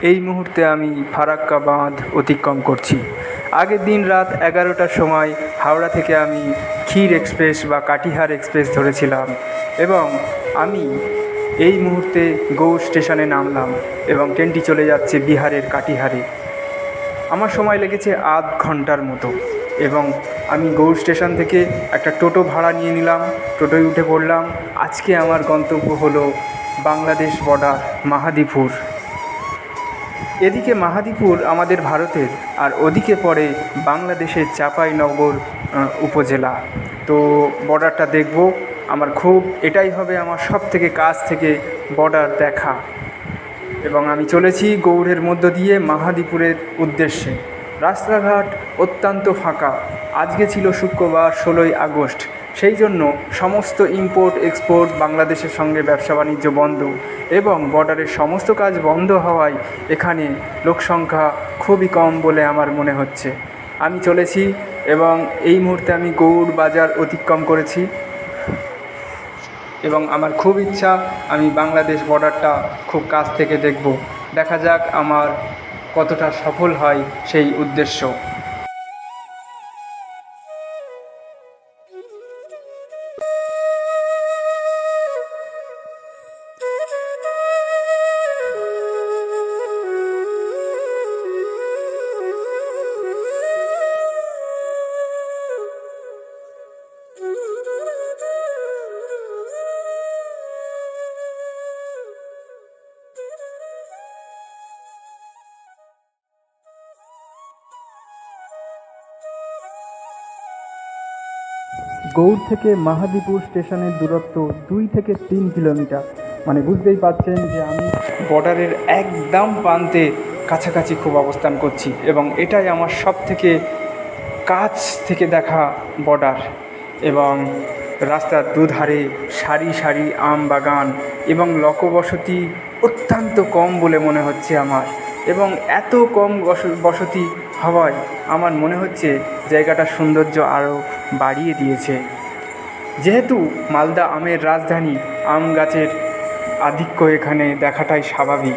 এই মুহূর্তে আমি ফারাক্কা বাঁধ অতিক্রম করছি। আগের দিন রাত এগারোটার সময় হাওড়া থেকে আমি ক্ষীর এক্সপ্রেস বা কাটিহার এক্সপ্রেস ধরেছিলাম এবং আমি এই মুহূর্তে গৌড় স্টেশনে নামলাম এবং ট্রেনটি চলে যাচ্ছে বিহারের কাটিহারে। আমার সময় লেগেছে আধ ঘণ্টার মতো এবং আমি গৌড় স্টেশন থেকে একটা টোটো ভাড়া নিয়ে নিলাম, টোটোয় উঠে পড়লাম। আজকে আমার গন্তব্য হলো বাংলাদেশ বর্ডার মাহাদীপুর। এদিকে মাহাদীপুর আমাদের ভারতের, আর ওদিকে পড়ে বাংলাদেশের চাঁপাইনগর উপজেলা। তো বর্ডারটা দেখব। আমার খুব, এটাই হবে আমার সব থেকে কাছ থেকে বর্ডার দেখা। এবং আমি চলেছি গৌড়ের মধ্য দিয়ে মাহাদীপুরের উদ্দেশ্যে। রাস্তাঘাট অত্যন্ত ফাঁকা। আজকে ছিল শুক্রবার, ষোলোই আগস্ট। সেই জন্য সমস্ত ইম্পোর্ট এক্সপোর্ট বাংলাদেশের সঙ্গে ব্যবসা বাণিজ্য বন্ধ এবং বর্ডারের সমস্ত কাজ বন্ধ হওয়ায় এখানে লোকসংখ্যা খুবই কম বলে আমার মনে হচ্ছে। আমি চলেছি এবং এই মুহূর্তে আমি গৌড় বাজার অতিক্রম করেছি এবং আমার খুব ইচ্ছা আমি বাংলাদেশ বর্ডারটা খুব কাছ থেকে দেখব। দেখা যাক আমার কতটা সফল হয় সেই উদ্দেশ্য। গৌড় থেকে মাহাদীপুর স্টেশনের দূরত্ব দুই থেকে তিন কিলোমিটার। মানে বুঝতেই পারছেন যে আমি বর্ডারের একদম প্রান্তে কাছাকাছি খুব অবস্থান করছি এবং এটাই আমার সব থেকে কাছ থেকে দেখা বর্ডার এবং রাস্তার দুধারে সারি সারি আম বাগান এবং লোকবসতি অত্যন্ত কম বলে মনে হচ্ছে আমার এবং এত কম বস- বসতি হওয়ায় আমার মনে হচ্ছে জায়গাটার সৌন্দর্য আরও বাড়িয়ে দিয়েছে। যেহেতু মালদা আমের রাজধানী, আম গাছের আধিক্য এখানে দেখাটাই স্বাভাবিক।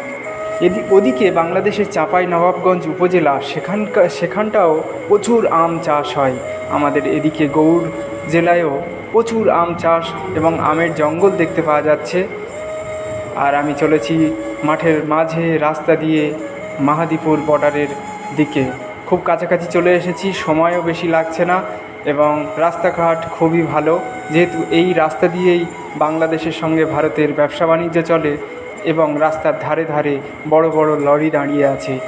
এদি, ওদিকে বাংলাদেশের চাঁপাই নবাবগঞ্জ উপজেলা সেখানকার সেখানটাও প্রচুর আম চাষ হয়। আমাদের এদিকে গৌড় জেলায়ও প্রচুর আম চাষ এবং আমের জঙ্গল দেখতে পাওয়া যাচ্ছে। আর আমি চলেছি মাঠের মাঝে রাস্তা দিয়ে মাহাদীপুর বর্ডারের দিকে। খুব কাছাকাছি চলে এসেছি, সময়ও বেশি লাগছে না। এবং রাস্তাঘাট খুবই ভালো। যেহেতু এই রাস্তা দিয়েই বাংলাদেশের সঙ্গে ভারতের ব্যবসা বাণিজ্য চলে এবং রাস্তার ধারে ধারে বড় বড় লরি দাঁড়িয়ে আছে।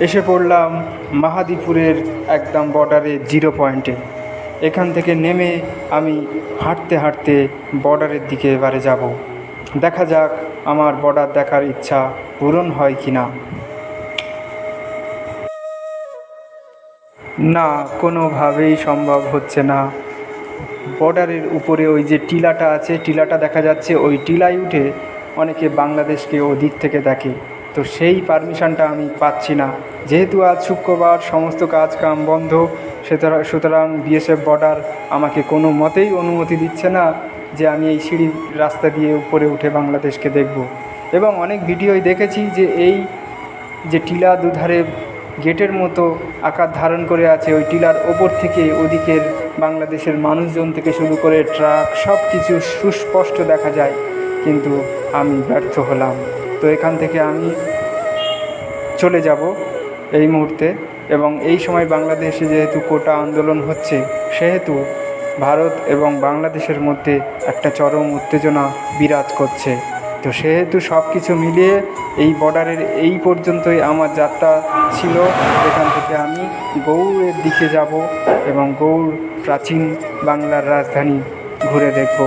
এসে পড়লাম মাহাদীপুরের একদম বর্ডারে জিরো পয়েন্টে এখান থেকে নেমে আমি হাঁটতে হাঁটতে বর্ডারের দিকে এবারে যাব। দেখা যাক আমার বর্ডার দেখার ইচ্ছা পূরণ হয় কি না। না, কোনোভাবেই সম্ভব হচ্ছে না। বর্ডারের উপরে ওই যে টিলাটা আছে, টিলাটা দেখা যাচ্ছে, ওই টিলায় উঠে অনেকে বাংলাদেশকে ওদিক থেকে দেখে। তো সেই পারমিশনটা আমি পাচ্ছি না। যেহেতু আজ শুক্রবার সমস্ত কাজ কাম বন্ধ, সুতরাং বিএসএফ বর্ডার আমাকে কোনো মতেই অনুমতি দিচ্ছে না যে আমি এই সিঁড়ি রাস্তা দিয়ে উপরে উঠে বাংলাদেশকে দেখব। এবং অনেক ভিডিওই দেখেছি যে এই যে টিলা দুধারে গেটের মতো আকার ধারণ করে আছে, ওই টিলার ওপর থেকে ওদিকের বাংলাদেশের মানুষজন থেকে শুরু করে ট্রাক সব কিছু সুস্পষ্ট দেখা যায়। কিন্তু আমি ব্যর্থ হলাম। তো এখান থেকে আমি চলে যাব এই মুহূর্তে এবং এই সময় বাংলাদেশে যেহেতু কোটা আন্দোলন হচ্ছে, সেহেতু ভারত এবং বাংলাদেশের মধ্যে একটা চরম উত্তেজনা বিরাজ করছে। তো সেহেতু সব কিছু মিলিয়ে এই বর্ডারের এই পর্যন্তই আমার যাত্রা ছিল। এখান থেকে আমি গৌড়ের দিকে যাব এবং গৌড় প্রাচীন বাংলার রাজধানী ঘুরে দেখব।